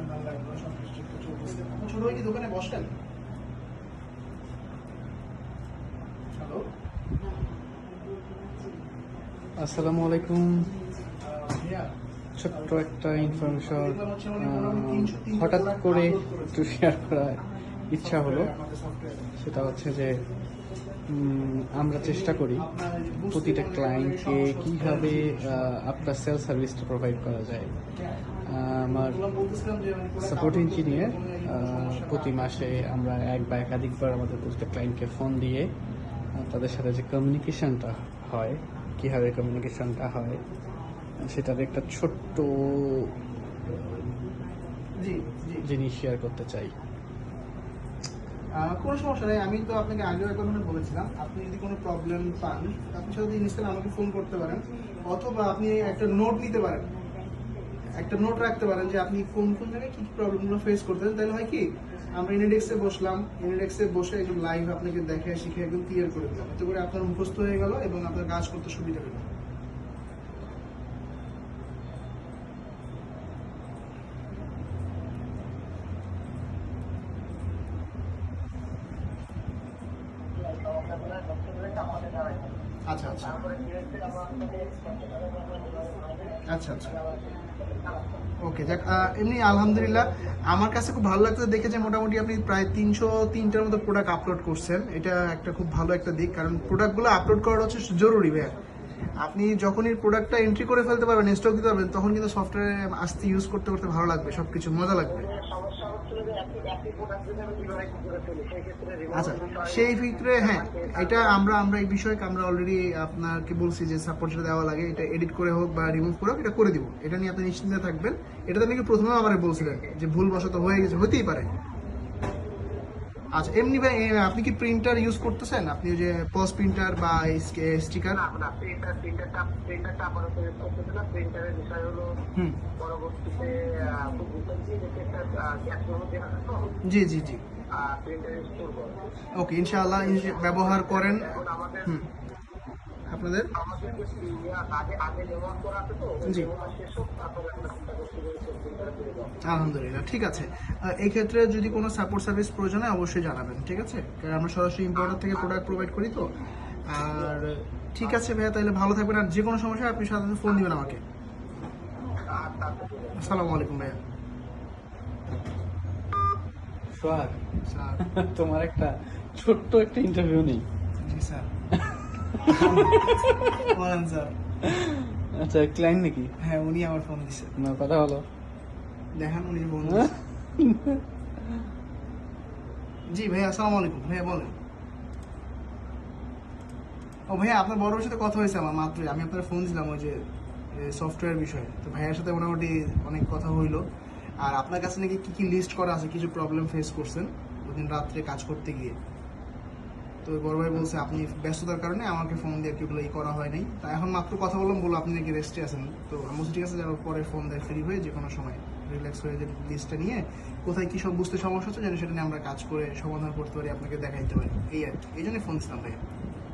ভালো লাগল সব কিছু ঠিকঠাক আপনার ছোট ভাই কি দোকানে হ্যালো আসসালামু আলাইকুম। ছোট্ট একটা ইনফরমেশন হঠাৎ করে একটু শেয়ার করার ইচ্ছা হলো। সেটা হচ্ছে যে আমরা চেষ্টা করি প্রতিটা ক্লায়েন্টকে কীভাবে আপনার সেল সার্ভিসটা প্রোভাইড করা যায়। আমার সাপোর্ট ইঞ্জিনিয়ার প্রতি মাসে আমরা এক বা একাধিকবার আমাদের প্রতিটা ক্লায়েন্টকে ফোন দিয়ে তাদের সাথে যে কমিউনিকেশনটা হয় কীভাবে কমিউনিকেশনটা হয় সেটার একটা ছোট্ট জিনিস শেয়ার করতে চাই কোনো সমস্যা নেই। আমি তো আপনাকে আগেও এক ধরনের বলেছিলাম, আপনি যদি কোনো প্রবলেম পান, আপনি সাথে ইনস্ট্যান্ট আমাকে ফোন করতে পারেন, অথবা আপনি একটা নোট নিতে পারেন। একটা নোট রাখতে পারেন যে আপনি কোন কোন জায়গায় কি কি প্রবলেমগুলো ফেস করতে করতেন তাহলে হয় কি, আমরা ইনেডেক্সে বসলাম ইনেডেক্সে বসে একদম লাইভ আপনাকে দেখে, শিখে একদম ক্লিয়ার করে দিলাম। এতে করে আপনার মুখস্থ হয়ে গেল এবং আপনার কাজ করতে সুবিধা পেল আচ্ছা আচ্ছা। আচ্ছা আচ্ছা। ওকে, যাক এমনি আলহামদুলিল্লাহ, আমার কাছে খুব ভালো লাগছে দেখে যে মোটামুটি আপনি প্রায় তিনশো তিনটার মতো প্রোডাক্ট আপলোড করছেন। এটা একটা খুব ভালো একটা দিক, কারণ প্রোডাক্টগুলো আপলোড করাটা হচ্ছে জরুরি, ভাইয়া। আপনি যখনই প্রোডাক্টটা এন্ট্রি করে ফেলতে পারবেন স্টক দিতে পারবেন, তখন কিন্তু সফটওয়্যার আসতে ইউজ করতে করতে ভালো লাগবে সবকিছু মজা লাগবে। আচ্ছা সেই ক্ষেত্রে হ্যাঁ। এটা আমরা আমরা এই বিষয়ে আমরা অলরেডি আপনাকে বলছি যে সাপোর্টটা দেওয়া লাগে এটা এডিট করে হোক বা রিমুভ করে হোক এটা করে দিব। এটা নিয়ে আপনি নিশ্চিন্তে থাকবেন। এটা তো নাকি প্রথমে আবার বলছিলেন যে ভুলবশত হয়ে গেছে হতেই পারে। আচ্ছা এমনি ভাই আপনি কি প্রিন্টার ইউজ করতেছেন? আপনি যে পজ প্রিন্টার বা স্টিকার না না প্রিন্টার প্রিন্টারটা প্রিন্টারটা আপাতত ইউজ করতেছে না। প্রিন্টারের বিষয় হলো পরবর্তীতে খুব রিসেন্টলি একটা দেওয়া জি জি জি। প্রিন্টার ইউজ করব। ওকে ইনশাআল্লাহ ব্যবহার করেন। আমাদের আপনাদের? আমাদের আগে আগে ব্যবহার করা তো? জি। শেষ হোক তারপরে আমরা চিন্তা করছি আলহামদুলিল্লাহ ঠিক আছে। এই ক্ষেত্রে যদি কোনো সাপোর্ট সার্ভিস প্রয়োজন হয় অবশ্যই জানাবেন ঠিক আছে? কারণ আমরা সরাসরি ইম্পোর্টার থেকে প্রোডাক্ট প্রোভাইড করি তো। আর ঠিক আছে ভাইয়া তাহলে ভালো থাকবেন। আর যে কোনো সমস্যা আপনি সাথে সাথে ফোন দিবেন আমাকে। আসসালামু আলাইকুম ভাইয়া। সোহাগ স্যার। তোমার একটা ছোট্ট একটা ইন্টারভিউ নেই। জি স্যার। বলেন স্যার। আচ্ছা ক্লায়েন্ট নাকি? হ্যাঁ উনি আমার ফোন দিছে। না কথা হলো দেখান উনি হ্যাঁ? জি ভাইয়া আসসালামু আলাইকুম। ভাইয়া বলেন। ও ভাইয়া আপনার বড় সাথে কথা হয়েছে আমার মাত্রই। আমি আপনার ফোন দিলাম ওই যে সফটওয়্যার বিষয়ে। তো ভাইয়ার সাথে মোটামুটি অনেক কথা হইল। আর আপনার কাছে নাকি কি কি লিস্ট করা আছে? কিছু প্রবলেম ফেস করছেন ওদিন রাত্রে কাজ করতে গিয়ে? তো বড় ভাই বলছে আপনি ব্যস্ততার কারণে আমাকে ফোন দিয়ে কি ই করা হয় নাই। তা এখন মাত্র কথা বললাম বলো আপনি নাকি রেস্টে আছেন। তো আমি ঠিক আছে যেন পরে ফোন দেয় ফ্রি হয়ে যে কোনো সময়। রিল্যাক্স হয়ে যে লিস্টটা নিয়ে কোথায় কি সব বুঝতে সমস্যা হচ্ছে যেন সেটা নিয়ে আমরা কাজ করে সমাধান করতে পারি আপনাকে দেখাইতে পারি। এই আর কি। এই জন্যই ফোন দিচ্ছিলাম ভাই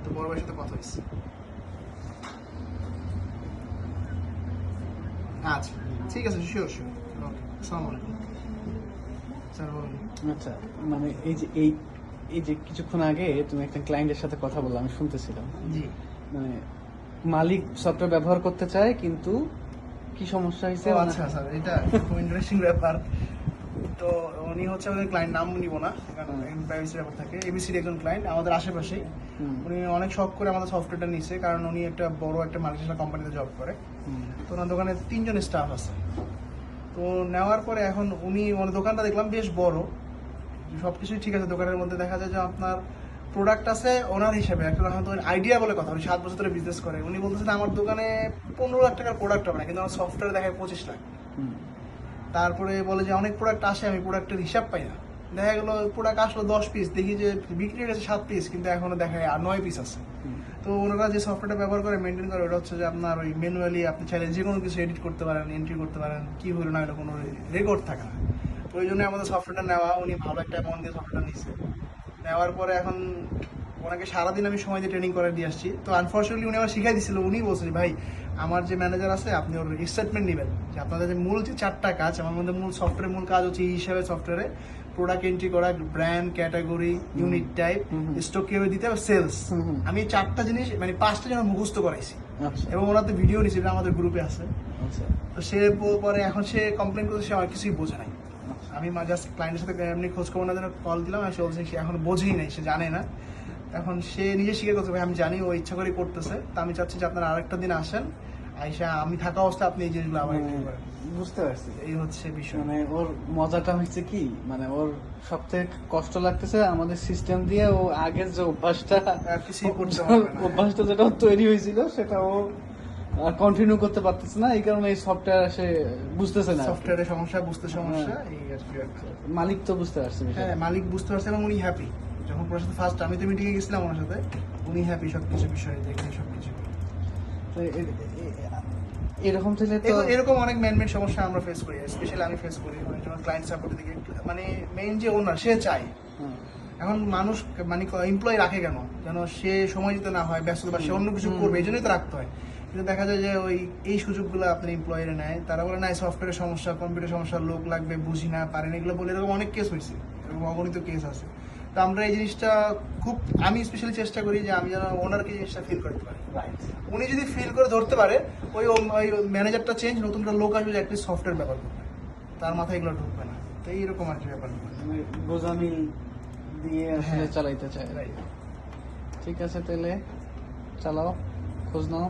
তো বড় ভাইয়ের সাথে কথা হয়েছে। আচ্ছা ঠিক আছে শিওর শিওর ওকে আসসালামু আলাইকুম। স্যার বলুন আচ্ছা মানে এই যে এই এই যে কিছুক্ষণ আগে তুমি একটা ক্লায়েন্টের সাথে কথা বললাম আমি শুনতেছিলাম। জি। মানে মালিক সফটওয়্যার ব্যবহার করতে চায় কিন্তু কি সমস্যা হয়েছে আচ্ছা স্যার এটা খুব ইন্টারেস্টিং ব্যাপার। তো উনি হচ্ছে আমাদের ক্লায়েন্ট নাম নিব না কারণ প্রাইভেসি ব্যাপার থাকে। এবিসির একজন ক্লায়েন্ট আমাদের আশেপাশেই। উনি অনেক শখ করে আমাদের সফটওয়্যারটা নিচ্ছে কারণ উনি একটা বড় একটা মাল্টিনেশনাল কোম্পানিতে জব করে। তো ওনার দোকানে তিনজন স্টাফ আছে। তো নেওয়ার পরে এখন উনি ওনার দোকানটা দেখলাম বেশ বড়। সব কিছুই ঠিক আছে দোকানের মধ্যে দেখা যায় যে আপনার প্রোডাক্ট আছে ওনার হিসেবে একটা হয়তো আইডিয়া বলে কথা উনি সাত বছর ধরে বিজনেস করে উনি বলতেছেন আমার দোকানে পনেরো লাখ টাকার প্রোডাক্ট হবে না কিন্তু আমার সফটওয়্যার দেখায় পঁচিশ লাখ। তারপরে বলে যে অনেক প্রোডাক্ট আসে আমি প্রোডাক্টের হিসাব পাই না। দেখা গেলো প্রোডাক্ট আসলো দশ পিস দেখি যে বিক্রি হয়ে গেছে সাত পিস কিন্তু এখনও দেখায় আর নয় পিস আছে। তো ওনারা যে সফটওয়্যারটা ব্যবহার করে মেনটেন করে ওটা হচ্ছে যে আপনার ওই ম্যানুয়ালি আপনি চাইলে যে কোনো কিছু এডিট করতে পারেন এন্ট্রি করতে পারেন কি হলো না কোনো রেকর্ড থাকে না। তো ওই জন্য আমাদের সফটওয়্যারটা নেওয়া উনি ভালো একটা অ্যামাউন্ট দিয়ে সফটওয়্যার নিচ্ছে নেওয়ার পরে এখন ওনাকে সারাদিন আমি সময় দিয়ে ট্রেনিং করে দিয়ে আসছি। তো আনফর্চুনেটলি উনি আমার শিখাই দিছিল উনি বলছে যে, ভাই আমার যে ম্যানেজার আছে আপনি ওর স্টেটমেন্ট নেবেন। যে আপনাদের যে মূল যে চারটা কাজ আমার মধ্যে মূল সফটওয়্যার মূল কাজ হচ্ছে এই হিসাবে সফটওয়্যারে প্রোডাক্ট এন্ট্রি করা brand category unit type. Stock কীভাবে দিতে হবে সেলস। আমি চারটা জিনিস মানে পাঁচটা যেন মুখস্থ করাইছি। আচ্ছা। এবং ওনার তো ভিডিও নিচ্ছে আমাদের গ্রুপে আছে। আচ্ছা। তো সে পরে এখন সে কমপ্লেন করতে সে আমার কিছুই বোঝে নাই। আমি জাস্ট ক্লায়েন্টের সাথে এমনি খোঁজ খবর না জন্য কল দিলাম আর সে বলছে সে এখন বোঝেই নাই সে জানে না এখন সে নিজে স্বীকার করছে ভাই আমি জানি ও ইচ্ছা করে করতেছে তা আমি চাচ্ছি যে আপনারা আরেকটা দিন আসেন আইসা আমি থাকা অবস্থা আপনি এই জিনিসগুলো করেন। বুঝতে পারছি এই হচ্ছে বিষয় মানে ওর মজাটা হচ্ছে কি মানে ওর সব থেকে কষ্ট লাগতেছে আমাদের সিস্টেম দিয়ে ও আগের যে অভ্যাসটা। অভ্যাসটা যেটা তৈরি হয়েছিল সেটা ও কন্টিনিউ করতে পারতেছে না এই কারণে এই সফটওয়্যার সে বুঝতেছে না আর কি। সফটওয়্যারের সমস্যা বুঝতে সমস্যা এই আর কি মালিক তো বুঝতে পারছে। হ্যাঁ মালিক বুঝতে পারছে এবং উনি হ্যাপি যখন ওনার সাথে ফার্স্ট আমি তো মিটিংয়ে গেছিলাম ওনার সাথে উনি হ্যাপি সব কিছু বিষয়ে দেখে সব কিছু এরকম থেকে তো এরকম- অনেক ম্যানমেড সমস্যা আমরা ফেস করি স্পেশালি আমি ফেস করি অনেক সময় ক্লায়েন্ট সাপোর্ট দিকে মানে মেইন যে ওনার সে চায়। এখন মানুষ মানে এমপ্লয় রাখে কেন? যেন সে সময় দিতে না হয় ব্যস্ত বা সে অন্য কিছু করবে এই জন্যই তো রাখতে হয়। কিন্তু দেখা যায় যে ওই এই সুযোগগুলো আপনার এমপ্লয়ারে নেয়। তারা বলে না সফটওয়্যারের সমস্যা কম্পিউটার সমস্যা লোক লাগবে বুঝি না পারেন এগুলো বলে এরকম অনেক কেস হয়েছে এরকম অগণিত কেস আছে। তো আমরা এই জিনিসটা খুব আমি স্পেশালি চেষ্টা করি যে আমি যেন ওনারকে জিনিসটা ফিল করতে পারি. উনি যদি ফিল করে ধরতে পারে ওই ওই ম্যানেজারটা চেঞ্জ নতুন লোক আসবে যে একটা সফটওয়্যার ব্যাপার করবে। তার মাথায় এগুলো ঢুকবে না। তো এইরকম আর কি ব্যাপার। মানে গোজামিল দিয়ে আসলে হ্যাঁ। চালাইতে চাই. ঠিক আছে তাহলে চালাও খোঁজ নাও।